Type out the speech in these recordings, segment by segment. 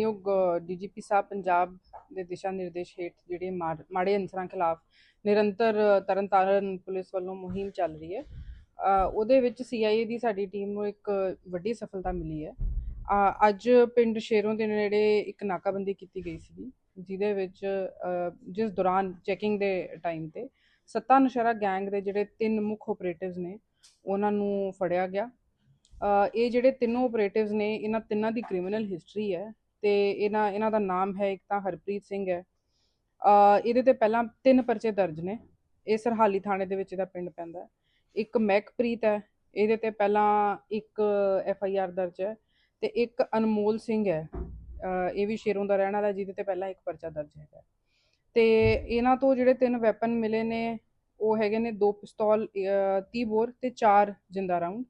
ਯੋਗ ਡੀਜੀਪੀ ਸਾਹਿਬ ਪੰਜਾਬ ਦੇ ਦਿਸ਼ਾ ਨਿਰਦੇਸ਼ ਹੇਠ ਜਿਹੜੇ ਮਾੜ- ਮਾੜੇ ਅਨਸਰਾਂ ਖਿਲਾਫ ਨਿਰੰਤਰ ਤਰਨਤਾਰਨ ਪੁਲਿਸ ਵੱਲੋਂ ਮੁਹਿੰਮ ਚੱਲ ਰਹੀ ਹੈ। ਉਹਦੇ ਵਿੱਚ ਸੀਆਈਏ ਦੀ ਸਾਡੀ ਟੀਮ ਨੂੰ ਇੱਕ ਵੱਡੀ ਸਫਲਤਾ ਮਿਲੀ ਹੈ। ਅੱਜ ਪਿੰਡ ਸ਼ੇਰੋਂ ਦੇ ਨੇੜੇ ਇੱਕ ਨਾਕਾਬੰਦੀ ਕੀਤੀ ਗਈ ਸੀ ਜਿਹਦੇ ਵਿੱਚ ਜਿਸ ਦੌਰਾਨ ਚੈਕਿੰਗ ਦੇ ਟਾਈਮ ਤੇ ਸੱਤਾ ਨਸ਼ਰਾ ਗੈਂਗ ਦੇ ਜਿਹੜੇ ਤਿੰਨ ਮੁੱਖ ਆਪਰੇਟਿਵਸ ਨੇ, ਉਹਨਾਂ ਨੂੰ ਫੜਿਆ ਗਿਆ। ਇਹ ਜਿਹੜੇ ਤਿੰਨੋਂ ਆਪਰੇਟਿਵਸ ਨੇ, ਇਹਨਾਂ ਤਿੰਨਾਂ ਦੀ ਕ੍ਰਿਮੀਨਲ ਹਿਸਟਰੀ ਹੈ। ਤੇ ਇਹਨਾਂ ਇਹਨਾਂ ਦਾ ਨਾਮ ਹੈ, ਇੱਕ ਤਾਂ ਹਰਪ੍ਰੀਤ ਸਿੰਘ ਹੈ। ਇਹਦੇ ਤੇ ਪਹਿਲਾਂ ਤਿੰਨ ਪਰਚੇ ਦਰਜ ਨੇ। ਇਹ ਸਰਹਾਲੀ ਥਾਣੇ ਦੇ ਵਿੱਚ ਇਹਦਾ ਪਿੰਡ ਪੈਂਦਾ ਇੱਕ ਮਹਿਕਪ੍ਰੀਤ ਹੈ। ਇਹਦੇ ਤੇ ਪਹਿਲਾਂ ਇੱਕ ਐਫ ਆਈ ਆਰ ਦਰਜ ਹੈ ਤੇ ਇੱਕ ਅਨਮੋਲ ਸਿੰਘ ਹੈ। ਇਹ ਵੀ ਸ਼ੇਰੋਂ ਦਾ ਰਹਿਣ ਵਾਲਾ ਜਿਹਦੇ ਤੇ ਪਹਿਲਾਂ ਇੱਕ ਪਰਚਾ ਦਰਜ ਹੈਗਾ ਤੇ ਇਹਨਾਂ ਤੋਂ ਜਿਹੜੇ ਤਿੰਨ ਵੈਪਨ ਮਿਲੇ ਨੇ, ਉਹ ਹੈਗੇ ਨੇ ਦੋ ਪਿਸਤੌਲ 30 ਬੋਰ ਤੇ ਚਾਰ ਜਿੰਦਾ ਰਾਉਂਡ।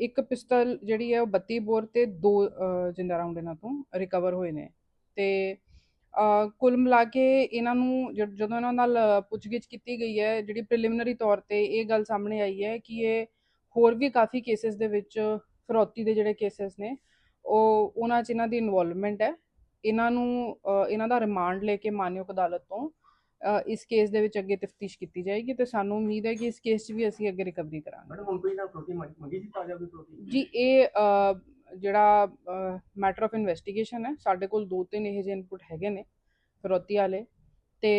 ਇੱਕ ਪਿਸਤਲ ਜਿਹੜੀ ਹੈ ਉਹ 32 ਬੋਰ ਤੇ ਦੋ ਜਿੰਦਾ ਰਾਉਂਡ ਇਹਨਾਂ ਤੋਂ ਰਿਕਵਰ ਹੋਏ ਨੇ। ਤੇ ਕੁੱਲ ਮਿਲਾ ਕੇ ਇਹਨਾਂ ਨੂੰ ਜਦ- ਜਦੋਂ ਇਹਨਾਂ ਨਾਲ ਪੁੱਛਗਿੱਛ ਕੀਤੀ ਗਈ ਹੈ, ਜਿਹੜੀ ਪ੍ਰੀਲਿਮਿਨਰੀ ਤੌਰ ਤੇ ਇਹ ਗੱਲ ਸਾਹਮਣੇ ਆਈ ਹੈ ਕਿ ਇਹ ਹੋਰ ਵੀ ਕਾਫੀ ਕੇਸਿਸ ਦੇ ਵਿੱਚ ਫਰੋਤੀ ਦੇ ਜਿਹੜੇ ਕੇਸਿਸ ਨੇ, ਉਹ, ਉਹਨਾਂ 'ਚ ਇਹਨਾਂ ਦੀ ਇਨਵੋਲਵਮੈਂਟ ਹੈ। ਇਹਨਾਂ ਨੂੰ ਇਹਨਾਂ ਦਾ ਰਿਮਾਂਡ ਲੈ ਕੇ ਮਾਨਯੋਗ ਅਦਾਲਤ ਤੋਂ ਇਸ ਕੇਸ ਦੇ ਵਿੱਚ ਅੱਗੇ ਤਫਤੀਸ਼ ਕੀਤੀ ਜਾਏਗੀ ਤੇ ਸਾਨੂੰ ਉਮੀਦ ਹੈ ਕਿ ਇਸ ਕੇਸ 'ਚ ਵੀ ਅਸੀਂ ਅੱਗੇ ਰਿਕਵਰੀ ਕਰਾਂਗੇ। ਮੈਡਮ ਹੁਣ ਕੋਈ ਨਾ ਪ੍ਰੋਟੀ ਮੰਗੀ ਸੀ ਤਾਜ਼ਾ ਕੋਈ ਪ੍ਰੋਟੀ ਜੀ ਇਹ ਜਿਹੜਾ ਮੈਟਰ ਆਫ ਇਨਵੈਸਟੀਗੇਸ਼ਨ ਹੈ ਸਾਡੇ ਕੋਲ ਦੋ ਤਿੰਨ ਇਹੋ ਜਿਹੇ ਇਨਪੁਟ ਹੈਗੇ ਨੇ ਫਿਰੌਤੀ ਵਾਲੇ। ਤੇ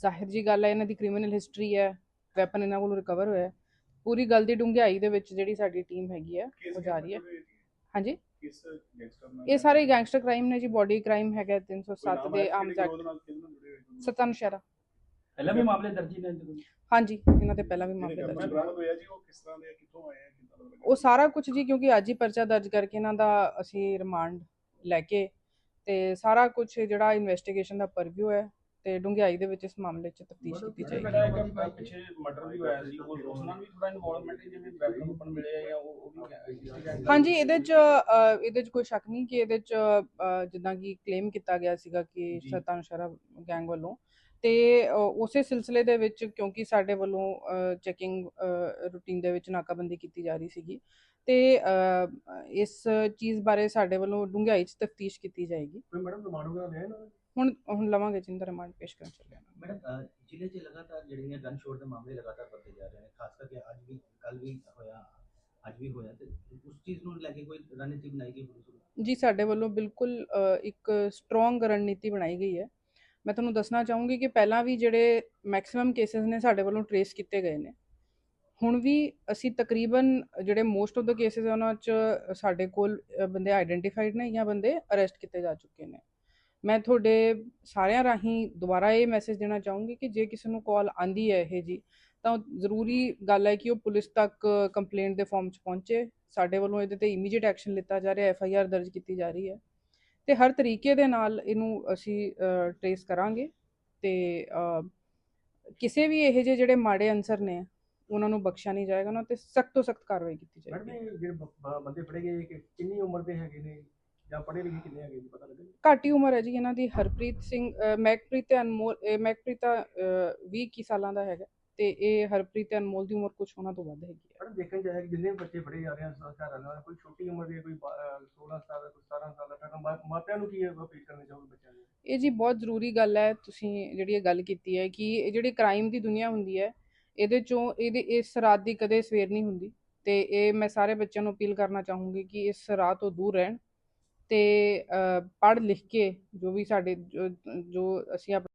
ਜ਼ਾਹਿਰ ਜੀ ਗੱਲ ਹੈ ਇਹਨਾਂ ਦੀ ਕ੍ਰਿਮੀਨਲ ਹਿਸਟਰੀ ਹੈ ਵੈਪਨ ਇਹਨਾਂ ਕੋਲੋਂ ਰਿਕਵਰ ਹੋਇਆ ਹੈ। ਪੂਰੀ ਗੱਲ ਦੀ ਡੂੰਘਾਈ ਦੇ ਵਿੱਚ ਜਿਹੜੀ ਸਾਡੀ ਟੀਮ ਹੈਗੀ ਹੈ ਉਹ ਜਾ ਰਹੀ ਹੈ। ਹਾਂਜੀ? ਇਹ ਸਾਰੇ ਗੈਂਗਸਟਰ ਕ੍ਰਾਈਮ ਨੇ ਜੀ ਬਾਡੀ ਕ੍ਰਾਈਮ ਹੈਗਾ 307 ਦੇ ਆਮ ਜੱਟ ਸਤਨ ਸ਼ਰਾ ਪਹਿਲਾਂ ਵੀ ਮਾਮਲੇ ਦਰਜ ਨੇ? ਹਾਂਜੀ ਇਹਨਾਂ ਦੇ ਪਹਿਲਾਂ ਵੀ ਮਾਮਲੇ ਦਰਜ। ਬਰਾਮਦ ਹੋਇਆ ਜੀ ਉਹ ਕਿਸ ਤਰ੍ਹਾਂ ਦੇ ਕਿੱਥੋਂ ਆਏ ਆ ਕਿੱਦਾਂ ਦਾ ਲੱਗਾ ਉਹ ਸਾਰਾ ਕੁਝ ਜੀ ਕਿਉਂਕਿ ਅੱਜ ਹੀ ਪਰਚਾ ਦਰਜ ਕਰਕੇ ਇਹਨਾਂ ਦਾ ਅਸੀਂ ਰਿਮਾਂਡ ਲੈ ਕੇ ਤੇ ਸਾਰਾ ਕੁਝ ਜਿਹੜਾ ਇਨਵੈਸਟੀਗੇਸ਼ਨ ਦਾ ਪਰਵਿਊ ਹੈ ਤੇ ਡੂੰਘਾਈ ਦੇ ਵਿੱਚ ਇਸ ਮਾਮਲੇ 'ਚ ਤਫਤੀਸ਼ ਕੀਤੀ ਜਾਏਗੀ। ਇੱਕ ਪਿੱਛੇ ਮਰਡਰ ਵੀ ਹੋਇਆ ਸੀ ਉਹ ਉਸ ਨਾਲ ਵੀ ਥੋੜਾ ਇਨਵੋਲਵਮੈਂਟ ਹੈ ਜਿਵੇਂ ਵੈਪਨ ਉੱਪਨ ਮਿਲੇ ਆ ਜਾਂ ਉਹ ਉਹ ਵੀ ਹਾਂਜੀ ਇਹਦੇ 'ਚ ਇਹਦੇ 'ਚ ਕੋਈ ਸ਼ੱਕ ਨਹੀਂ ਕਿ ਇਹਦੇ 'ਚ ਜਿੱਦਾਂ ਕਿ ਕਲੇਮ ਕੀਤਾ ਗਿਆ ਸੀਗਾ ਕਿ। ਸਤਾਨ ਸ਼ਰਾ ਗੈਂਗ ਵੱਲੋਂ। ਤੇ ਉਸੇ ਸਿਲਸਿਲੇ ਦੇ ਵਿੱਚ ਕਿਉਂਕਿ ਸਾਡੇ ਵੱਲੋਂ ਚੈਕਿੰਗ ਰੂਟੀਨ ਦੇ ਵਿੱਚ ਨਾਕਾਬੰਦੀ ਕੀਤੀ ਜਾ ਰਹੀ ਸੀਗੀ। ਤੇ ਇਸ ਚੀਜ਼ ਬਾਰੇ ਸਾਡੇ ਵੱਲੋਂ ਡੂੰਘਾਈ 'ਚ ਤਫਤੀਸ਼ ਕੀਤੀ ਜਾਏਗੀ। ਮੈਡਮ ਰਿਮਾਂਡ ਵਗੈਰਾ ਲਿਆ ਨਾ? ਹੁਣ ਹੁਣ ਲਵਾਂਗੇ ਜਿੰਦਾ ਰਿਮਾਂਡ ਪੇਸ਼ ਕਰਨ ਚੱਲੇ ਹਾਂ ਮੈਡਮ ਜ਼ਿਲ੍ਹੇ 'ਚ ਲਗਾਤਾਰ ਜਿਹੜੀਆਂ ਗਨ ਸ਼ੋਟ ਦੇ ਮਾਮਲੇ ਲਗਾਤਾਰ ਵੱਧਦੇ ਜਾ ਰਹੇ ਨੇ ਖਾਸ ਕਰਕੇ ਅੱਜ ਵੀ ਕੱਲ ਵੀ ਹੋਇਆ ਅੱਜ ਵੀ ਹੋਇਆ ਤੇ ਉਸ ਚੀਜ਼ ਨੂੰ ਲੈ ਕੇ ਕੋਈ ਰਣਨੀਤੀ ਬਣਾਈ ਗਈ ਪੁਲਿਸ ਜੀ ਸਾਡੇ ਵੱਲੋਂ ਬਿਲਕੁਲ ਇੱਕ ਸਟਰੋਂਗ ਰਣਨੀਤੀ ਬਣਾਈ ਗਈ ਹੈ। ਮੈਂ ਤੁਹਾਨੂੰ ਦੱਸਣਾ ਚਾਹੂੰਗੀ ਕਿ ਪਹਿਲਾਂ ਵੀ ਜਿਹੜੇ ਮੈਕਸਿਮਮ ਕੇਸਿਸ ਨੇ ਸਾਡੇ ਵੱਲੋਂ ਟਰੇਸ ਕੀਤੇ ਗਏ ਨੇ। ਹੁਣ ਵੀ ਅਸੀਂ ਤਕਰੀਬਨ ਜਿਹੜੇ ਮੋਸਟ ਆਫ ਦਾ ਕੇਸਿਸ ਉਹਨਾਂ 'ਚ ਸਾਡੇ ਕੋਲ ਬੰਦੇ ਆਈਡੈਂਟੀਫਾਈਡ ਨੇ ਜਾਂ ਬੰਦੇ ਅਰੈਸਟ ਕੀਤੇ ਜਾ ਚੁੱਕੇ ਨੇ। ਮੈਂ ਤੁਹਾਡੇ ਸਾਰਿਆਂ ਰਾਹੀਂ ਦੁਬਾਰਾ ਇਹ ਮੈਸੇਜ ਦੇਣਾ ਚਾਹੂੰਗੀ ਕਿ ਜੇ ਕਿਸੇ ਨੂੰ ਕਾਲ ਆਂਦੀ ਹੈ ਇਹ ਜੀ ਤਾਂ ਜ਼ਰੂਰੀ ਗੱਲ ਹੈ ਕਿ ਉਹ ਪੁਲਿਸ ਤੱਕ ਕੰਪਲੇਂਟ ਦੇ ਫਾਰਮ 'ਚ ਪਹੁੰਚੇ। ਸਾਡੇ ਵੱਲੋਂ ਇਹਦੇ ਤੇ ਇਮੀਡੀਏਟ ਐਕਸ਼ਨ ਲਿੱਤਾ ਜਾ ਰਿਹਾ ਐਫ ਆਈ ਆਰ ਦਰਜ ਕੀਤੀ ਜਾ ਰਹੀ ਹੈ। ਤੇ ਹਰ ਤਰੀਕੇ ਦੇ ਨਾਲ ਇਹਨੂੰ ਅਸੀਂ ਟਰੇਸ ਕਰਾਂਗੇ ਤੇ ਕਿਸੇ ਵੀ ਇਹੋ ਜਿਹੇ ਜਿਹੜੇ ਮਾੜੇ ਅਨਸਰ ਨੇ ਉਹਨਾਂ ਨੂੰ ਬਖਸ਼ਿਆ ਨਹੀਂ ਜਾਏਗਾ ਉਹਨਾਂ ਤੇ ਸਖਤ ਤੋਂ ਸਖਤ ਕਾਰਵਾਈ ਕੀਤੀ ਜਾਏਗੀ। ਜਿਹੜੇ ਬੰਦੇ ਫੜੇ ਗਏ ਕਿੰਨੀ ਉਮਰ ਦੇ ਹੈਗੇ ਨੇ? ਜਾਂ ਪੜ੍ਹੇ ਲਿਖੇ ਕਿੰਨੇ ਹੈਗੇ ਜੀ ਪਤਾ ਲੱਗੇ ਘੱਟ ਹੀ ਉਮਰ ਹੈ ਜੀ ਇਹਨਾਂ ਦੀ ਹਰਪ੍ਰੀਤ ਸਿੰਘ ਅ, ਮਹਿਕਪ੍ਰੀਤ ਤੇ ਅਨਮੋਲ ਇਹ ਮਹਿਕਪ੍ਰੀਤ ਤਾਂ 20 21 ਸਾਲਾਂ ਦਾ ਹੈਗਾ ਤੇ ਇਹ ਹਰਪ੍ਰੀਤ ਤੇ ਅਨਮੋਲ ਦੀ ਉਮਰ ਕੁਝ ਉਹਨਾਂ ਤੋਂ ਵੱਧ ਹੈਗੀ ਹੈ। ਮੈਡਮ ਦੇਖਣ ਚਾਹਿਆ ਕਿ ਜਿੰਨੇ ਵੀ ਬੱਚੇ ਫੜੇ ਜਾ ਰਹੇ ਹਨ ਘਰਾਂ ਨਾਲ ਕੋਈ ਛੋਟੀ ਉਮਰ ਦੇ ਕੋਈ 16 ਸਾਲ ਦਾ ਕੋਈ 17 ਸਾਲ ਦਾ ਤਾਂ ਮਾ- ਮਾਪਿਆਂ ਨੂੰ ਕੀ ਅਪੀਲ ਕਰਨੀ ਚਾਹੋਗੇ ਬੱਚਿਆਂ ਨੂੰ ਇਹ ਜੀ ਬਹੁਤ ਜ਼ਰੂਰੀ ਗੱਲ ਹੈ ਤੁਸੀਂ ਜਿਹੜੀ ਇਹ ਗੱਲ ਕੀਤੀ ਹੈ ਕਿ ਇਹ ਜਿਹੜੀ ਕ੍ਰਾਈਮ ਦੀ ਦੁਨੀਆ ਹੁੰਦੀ ਹੈ ਇਹਦੇ ਚੋਂ ਇਹਦੇ ਇਸ ਰਾਤ ਦੀ ਕਦੇ ਸਵੇਰ ਨਹੀਂ ਹੁੰਦੀ ਤੇ ਇਹ ਮੈਂ ਸਾਰੇ ਬੱਚਿਆਂ ਨੂੰ ਅਪੀਲ ਕਰਨਾ ਚਾਹੂੰਗੀ ਕਿ ਇਸ ਰਾਤ ਤੋਂ ਦੂਰ ਰਹਿਣ ਤੇ ਪੜ੍ਹ ਲਿਖ ਕੇ ਜੋ ਵੀ ਸਾਡੇ ਜੋ ਜੋ ਅਸੀਂ ਆਪਣੇ